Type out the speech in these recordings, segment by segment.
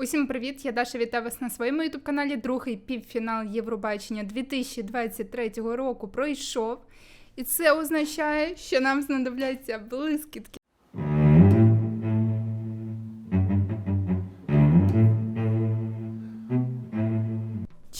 Усім привіт! Я Даша вітаю вас на своєму ютуб каналі. Другий півфінал Євробачення 2023 року пройшов. І це означає, що нам знадобляться блискітки.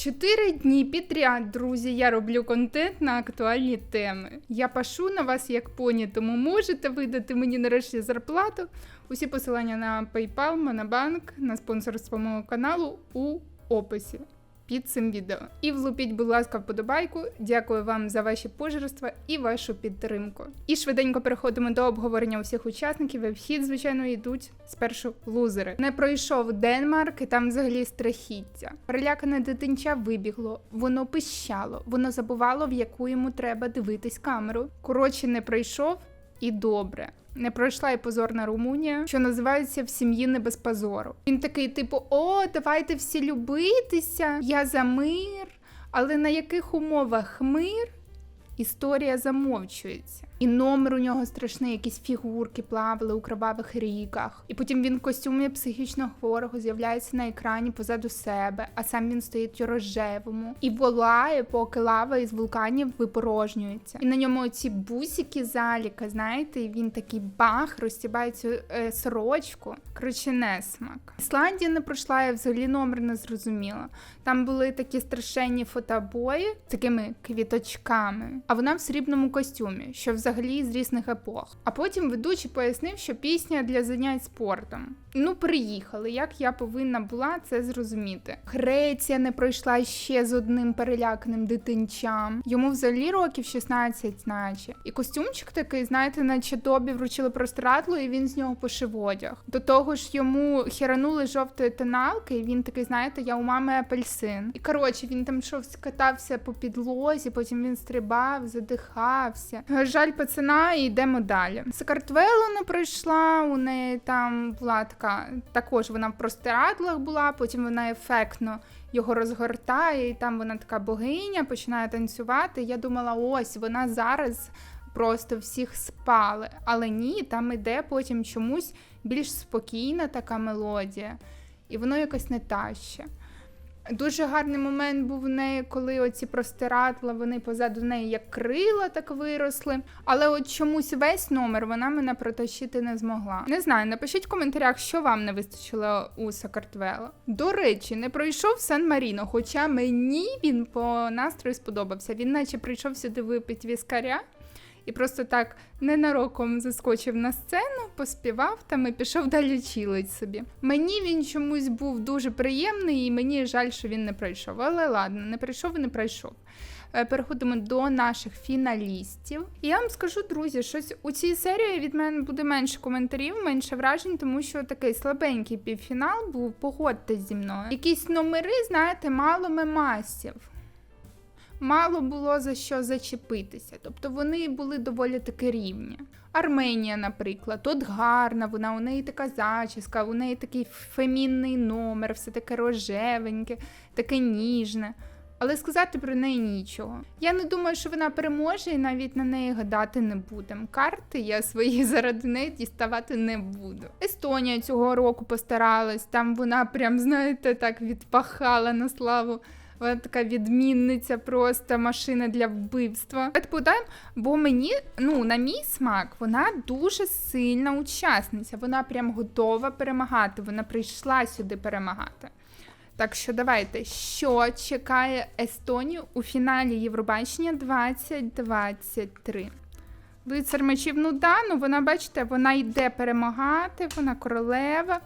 Чотири дні підряд, друзі, я роблю контент на актуальні теми. Я пашу на вас як поні, тому можете видати мені нарешті зарплату. Усі посилання на PayPal, Monobank, на спонсорство мого каналу у описі під цим відео. І влупіть, будь ласка, вподобайку. Дякую вам за ваші пожерства і вашу підтримку. І швиденько переходимо до обговорення усіх учасників. І вхід, звичайно, йдуть спершу лузери. Не пройшов Денмарк, і там взагалі страхіття. Перелякане дитинча вибігло, воно пищало, воно забувало, в яку йому треба дивитись камеру. Коротше, не пройшов. І добре. Не пройшла і позорна Румунія, що називається в сім'ї не без позору. Він такий, типу, о, давайте всі любитися, я за мир. Але на яких умовах мир? Історія замовчується. І номер у нього страшний, якісь фігурки плавали у кровавих ріках. І потім він в костюмі психічно хворого з'являється на екрані позаду себе, а сам він стоїть у рожевому і волає, поки лава із вулканів випорожнюється. І на ньому оці бусики заліка, знаєте, і він такий бах, розтібає цю е, сорочку. Коротше, несмак. Ісландія не пройшла, я взагалі номер не зрозуміла. Там були такі страшенні фотобої з такими квіточками, а вона в срібному костюмі, що взагалі з різних епох. А потім ведучий пояснив, що пісня для занять спортом. Ну, приїхали. Як я повинна була це зрозуміти? Греція не пройшла ще з одним переляканим дитинчам. Йому взагалі років 16, наче. І костюмчик такий, знаєте, наче тобі вручили простирадло, і він з нього пошив одяг. До того ж, йому херанули жовтої тоналки, і він такий, знаєте, я у мами апельсин. І коротше, він там йшов, скатався по підлозі, потім він стрибав, задихався. Жаль, пацана, і йдемо далі. Сакартвело не пройшла, у неї там була така, також вона в простирадлах була, потім вона ефектно його розгортає, і там вона така богиня, починає танцювати. Я думала, ось вона зараз просто всіх спали. Але ні, там іде потім чомусь більш спокійна така мелодія, і воно якось не таще. Дуже гарний момент був в неї, коли оці простирадла, вони позаду неї як крила так виросли. Але от чомусь весь номер вона мене протащити не змогла. Не знаю, напишіть в коментарях, що вам не вистачило у Сакартвело. До речі, не пройшов Сан Маріно, хоча мені він по настрою сподобався. Він наче прийшов сюди випити віскаря. І просто так ненароком заскочив на сцену, поспівав там і пішов далі чилить собі. Мені він чомусь був дуже приємний, і мені жаль, що він не пройшов. Але ладно, не прийшов і не пройшов. Е, Переходимо до наших фіналістів. І я вам скажу, друзі, щось у цій серії від мене буде менше коментарів, менше вражень, тому що такий слабенький півфінал був. Погодьтесь зі мною. Якісь номери, знаєте, мало мемасів мало було за що зачепитися. Тобто вони були доволі таки рівні. Арменія, наприклад, от гарна, вона у неї така зачіска, у неї такий фемінний номер, все таке рожевеньке, таке ніжне. Але сказати про неї нічого. Я не думаю, що вона переможе і навіть на неї гадати не будемо. Карти я свої заради неї діставати не буду. Естонія цього року постаралась, там вона прям, знаєте, так відпахала на славу. Вона така відмінниця, просто машина для вбивства. Давайте бо мені, ну, на мій смак, вона дуже сильна учасниця. Вона прям готова перемагати. Вона прийшла сюди перемагати. Так що давайте, що чекає Естонію у фіналі Євробачення 2023? Лицар мечів, ну да, ну вона, бачите, вона йде перемагати, вона королева.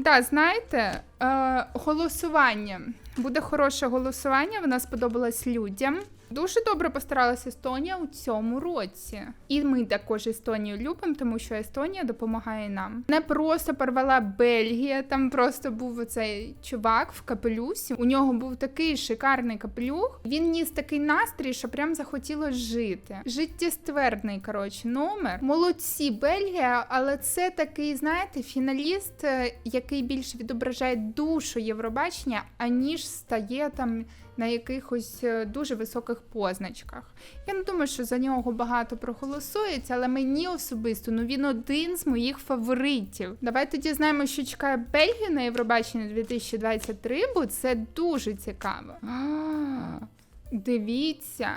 Да, знаєте, е, голосування. Буде хороше голосування, вона сподобалась людям. Дуже добре постаралася Естонія у цьому році. І ми також Естонію любимо, тому що Естонія допомагає нам. Не просто порвала Бельгія, там просто був оцей чувак в капелюсі. У нього був такий шикарний капелюх. Він ніс такий настрій, що прям захотілося жити. Життєствердний, коротше, номер. Молодці Бельгія, але це такий, знаєте, фіналіст, е, який більше відображає душу Євробачення, аніж стає там на якихось е, дуже високих позначках. Я не думаю, що за нього багато проголосується, але мені особисто ну він один з моїх фаворитів. Давайте дізнаємося, що чекає Бельгію на Євробачення 2023, бо це дуже цікаво. А, дивіться,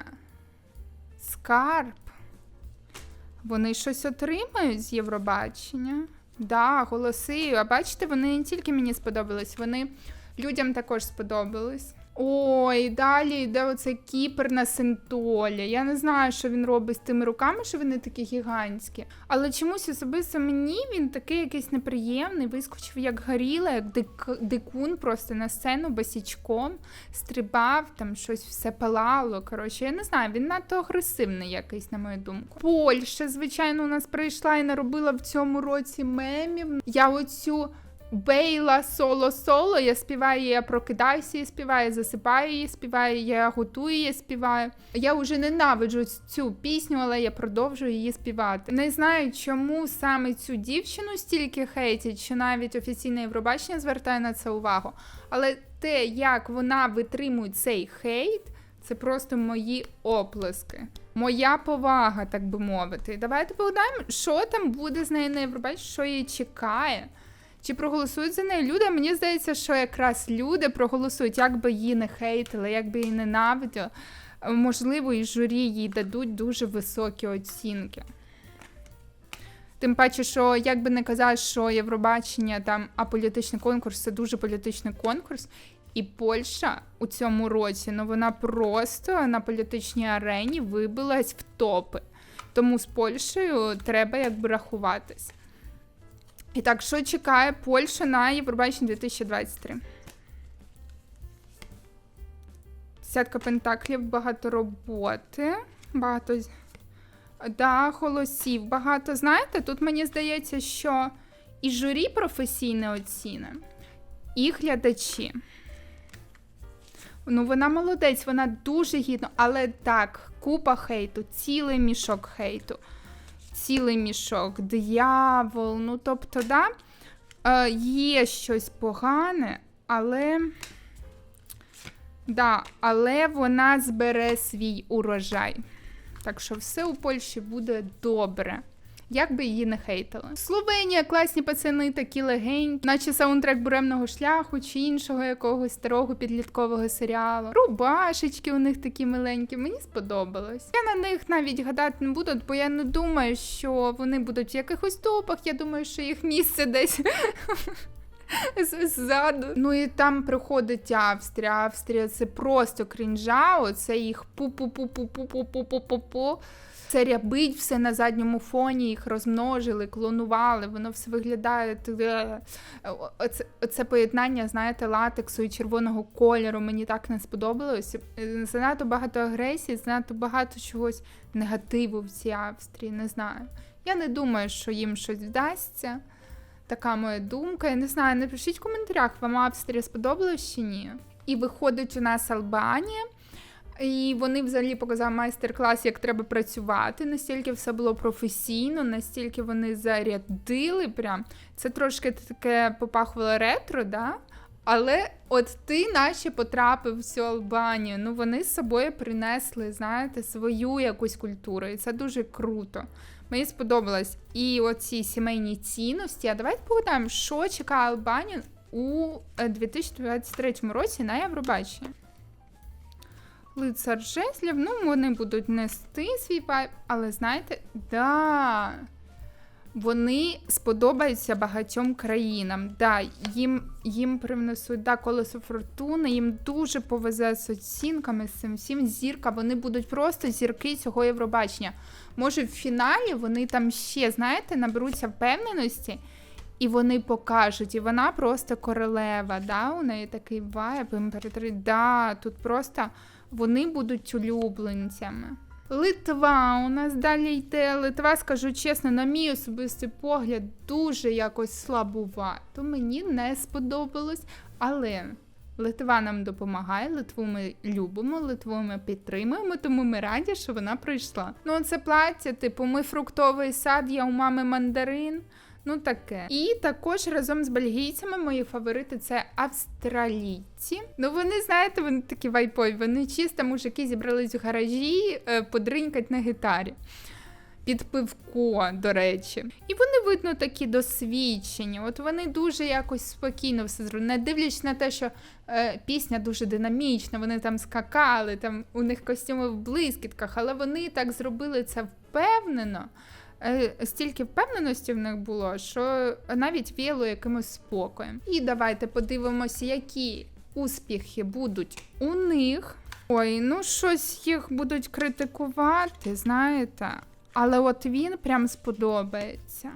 скарб. Вони щось отримають з Євробачення. Да, голоси. А бачите, вони не тільки мені сподобались, вони людям також сподобались. Ой, далі йде оцей кіпер на синтолі. Я не знаю, що він робить з тими руками, що вони такі гігантські. Але чомусь особисто мені він такий якийсь неприємний, вискочив як горіла, як дик, дикун просто на сцену босічком, стрибав, там щось все палало. Коротше, я не знаю, він надто агресивний якийсь, на мою думку. Польща, звичайно, у нас прийшла і наробила в цьому році мемів. Я оцю. Бейла соло соло. Я співаю, я прокидаюся, я співаю, засипаю її, співаю, я готую, я співаю. Я вже ненавиджу цю пісню, але я продовжую її співати. Не знаю, чому саме цю дівчину стільки хейтять, що навіть офіційне Євробачення звертає на це увагу. Але те, як вона витримує цей хейт. Це просто мої оплески. Моя повага, так би мовити. Давайте погадаємо, що там буде з нею на Євробаченні, що її чекає. Чи проголосують за неї люди? Мені здається, що якраз люди проголосують, як би її не хейтили, як би її ненавиділи. Можливо, і журі їй дадуть дуже високі оцінки. Тим паче, що як би не казати, що Євробачення там аполітичний конкурс це дуже політичний конкурс. І Польща у цьому році ну вона просто на політичній арені вибилась в топи. Тому з Польщею треба якби рахуватись. І так, що чекає Польща на Євробачення 2023? Десятка пентаклів, багато роботи, багато да, голосів, багато. Знаєте, тут мені здається, що і журі професійне оціни, і глядачі. Ну, вона молодець, вона дуже гідна, але так, купа хейту, цілий мішок хейту цілий мішок, диявол. Ну, тобто, да, е, є щось погане, але. Да, але вона збере свій урожай. Так що все у Польщі буде добре. Як би її не хейтили. Словенія, класні пацани, такі легень, наче саундтрек буремного шляху чи іншого якогось старого підліткового серіалу. Рубашечки у них такі миленькі. Мені сподобалось. Я на них навіть гадати не буду, бо я не думаю, що вони будуть в якихось топах. Я думаю, що їх місце десь. Ззаду. Ну і там приходить Австрія. Австрія це просто крінжа, це їх пу-пу-пу-пу-пу-пу-пу-пу-пу це рябить все на задньому фоні, їх розмножили, клонували, воно все виглядає. Оце, оце поєднання, знаєте, латексу і червоного кольору мені так не сподобалось. Занадто багато агресії, занадто багато чогось негативу в цій Австрії. Не знаю. Я не думаю, що їм щось вдасться. Така моя думка. Я не знаю, напишіть в коментарях, вам Австрія сподобалась чи ні. І виходить у нас Албанія. І вони взагалі показали майстер-клас, як треба працювати. Настільки все було професійно, настільки вони зарядили. Прям це трошки таке попахувало ретро, да? Але от ти наче потрапив в цю Албанію. Ну вони з собою принесли, знаєте, свою якусь культуру. І це дуже круто. Мені сподобалось і оці сімейні цінності. А давайте погадаємо, що чекає Албанію у 2023 е, році на Євробаченні. Лицар жезлів, ну, вони будуть нести свій вайб, але знаєте, да, вони сподобаються багатьом країнам. Да, Їм їм привнесуть да, колесо фортуни, їм дуже повезе з оцінками з цим всім зірка. Вони будуть просто зірки цього Євробачення. Може, в фіналі вони там ще, знаєте, наберуться впевненості. І вони покажуть, і вона просто королева. да, У неї такий вайб, імператори. Да, тут просто вони будуть улюбленцями. Литва у нас далі йде. Литва, скажу чесно, на мій особистий погляд, дуже якось слабувато. Мені не сподобалось. Але Литва нам допомагає, Литву ми любимо, Литву ми підтримуємо, тому ми раді, що вона прийшла. Ну, це плаття, типу, ми фруктовий сад, я у мами мандарин. Ну таке. І також разом з бельгійцями мої фаворити це австралійці. Ну вони знаєте, вони такі вайпові. Вони чисто мужики зібрались в гаражі е, подринькать на гітарі. Під пивко, до речі. І вони, видно, такі досвідчені. От вони дуже якось спокійно все зробили. Не дивлячись на те, що е, пісня дуже динамічна, вони там скакали, там у них костюми в блискітках, але вони так зробили це впевнено. Е, Стільки впевненості в них було, що навіть віяло якимось спокоєм. І давайте подивимося, які успіхи будуть у них. Ой, ну щось їх будуть критикувати, знаєте. Але от він прям сподобається.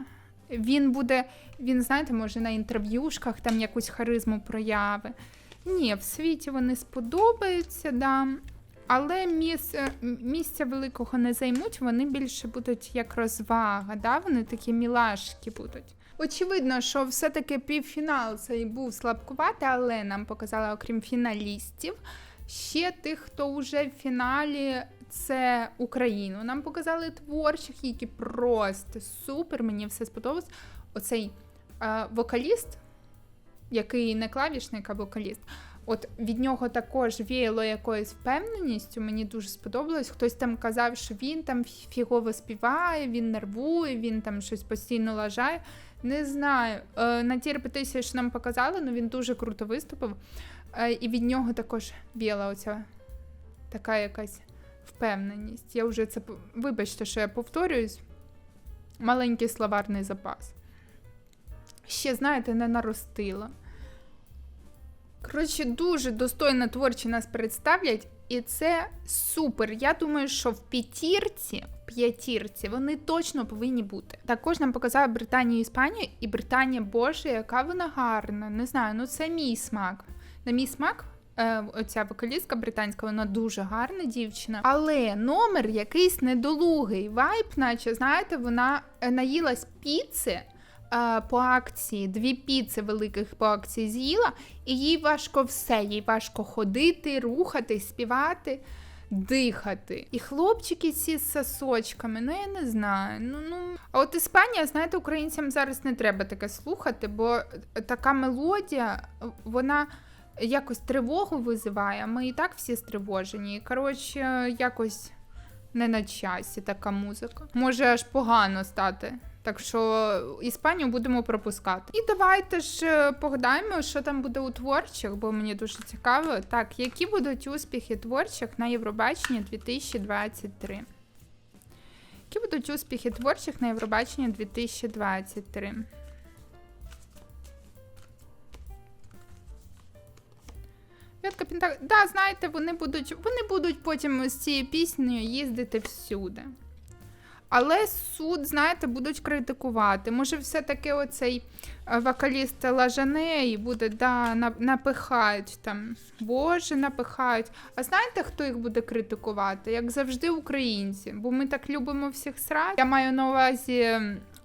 Він буде, він, знаєте, може на інтерв'юшках там якусь харизму прояви. Ні, в світі вони сподобаються, да. Але місце, місця великого не займуть, вони більше будуть як розвага, да? вони такі мілашки будуть. Очевидно, що все-таки півфінал цей був слабкуватий, але нам показали, окрім фіналістів, ще тих, хто вже в фіналі. Це Україну. Нам показали творчих, які просто супер. Мені все сподобалось. Оцей е, вокаліст, який не клавішник, а вокаліст. От від нього також віяло якоюсь впевненістю. Мені дуже сподобалось. Хтось там казав, що він там фігово співає, він нервує, він там щось постійно лажає. Не знаю. Е, на ті репетиції, що нам показали, ну він дуже круто виступив. Е, і від нього також віяла оця така якась впевненість. Я вже це вибачте, що я повторююсь. Маленький словарний запас. Ще, знаєте, не наростила. Коротше, дуже достойно творчі нас представлять, і це супер. Я думаю, що в п'ятірці, в п'ятірці вони точно повинні бути. Також нам показали Британію і Іспанію, і Британія, Боже, яка вона гарна. Не знаю, ну це мій смак. На мій смак. е, Оця вокалістка британська, вона дуже гарна дівчина, але номер якийсь недолугий. Вайб, наче знаєте, вона е, наїлась піци по акції, дві піци великих по акції з'їла, і їй важко все. Їй важко ходити, рухати, співати, дихати. І хлопчики ці з сосочками, ну я не знаю. Ну, ну. А от Іспанія, знаєте, українцям зараз не треба таке слухати, бо така мелодія, вона. Якось тривогу визиває, ми і так всі стривожені. Коротше, якось не на часі така музика. Може аж погано стати. Так що Іспанію будемо пропускати. І давайте ж е, погадаємо, що там буде у творчих, бо мені дуже цікаво. Так, які будуть успіхи творчих на Євробаченні 2023? Які будуть успіхи творчих на Євробаченні 2023? П'ятка. Да, знаєте, вони будуть, вони будуть потім з цією піснею їздити всюди. Але суд, знаєте, будуть критикувати. Може, все-таки оцей е, вокаліст Лажанеї буде, да, напихають там. Боже, напихають. А знаєте, хто їх буде критикувати? Як завжди, українці. Бо ми так любимо всіх срати. Я маю на увазі.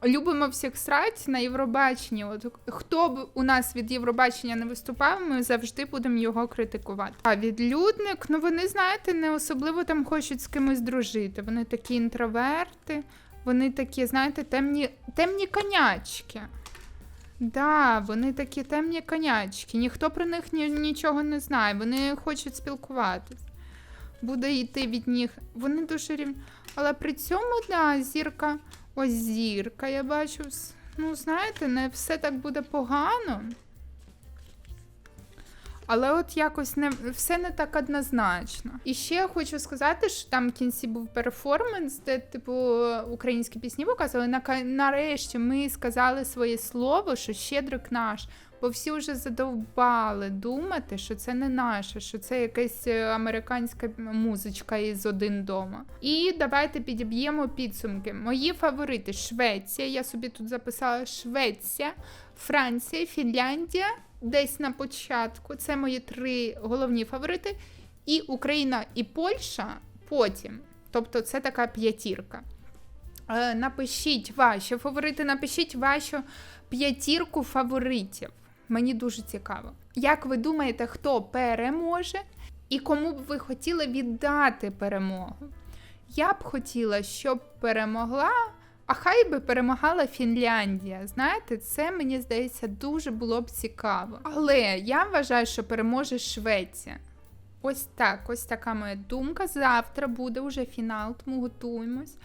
Любимо всіх срать на Євробаченні. От хто б у нас від Євробачення не виступав, ми завжди будемо його критикувати. А відлюдник, ну вони, знаєте, не особливо там хочуть з кимось дружити. Вони такі інтроверти, вони такі, знаєте, темні, темні конячки. Да, вони такі темні конячки. Ніхто про них ні, нічого не знає. Вони хочуть спілкуватись. Буде йти від них. Вони дуже рівні. Але при цьому, да, зірка. Ось зірка, я бачу. Ну, знаєте, не все так буде погано. Але от якось не все не так однозначно. І ще я хочу сказати, що там в кінці був перформанс, де, типу, українські пісні показували. Нарешті ми сказали своє слово, що щедрик наш. Бо всі вже задовбали думати, що це не наше, що це якась е, американська музичка із один дома. І давайте підіб'ємо підсумки. Мої фаворити: Швеція. Я собі тут записала Швеція, Франція, Фінляндія. Десь на початку. Це мої три головні фаворити. І Україна і Польща потім. Тобто це така п'ятірка. Е, Напишіть ваші фаворити, напишіть вашу п'ятірку фаворитів. Мені дуже цікаво. Як ви думаєте, хто переможе і кому б ви хотіли віддати перемогу? Я б хотіла, щоб перемогла А хай би перемагала Фінляндія. Знаєте, це мені здається дуже було б цікаво. Але я вважаю, що переможе Швеція. Ось так, ось така моя думка. Завтра буде вже фінал, тому готуємось.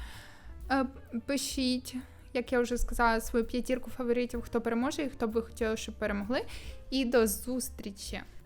Е, Пишіть, як я вже сказала, свою п'ятірку фаворитів, хто переможе і хто би хотіли, щоб перемогли. І до зустрічі!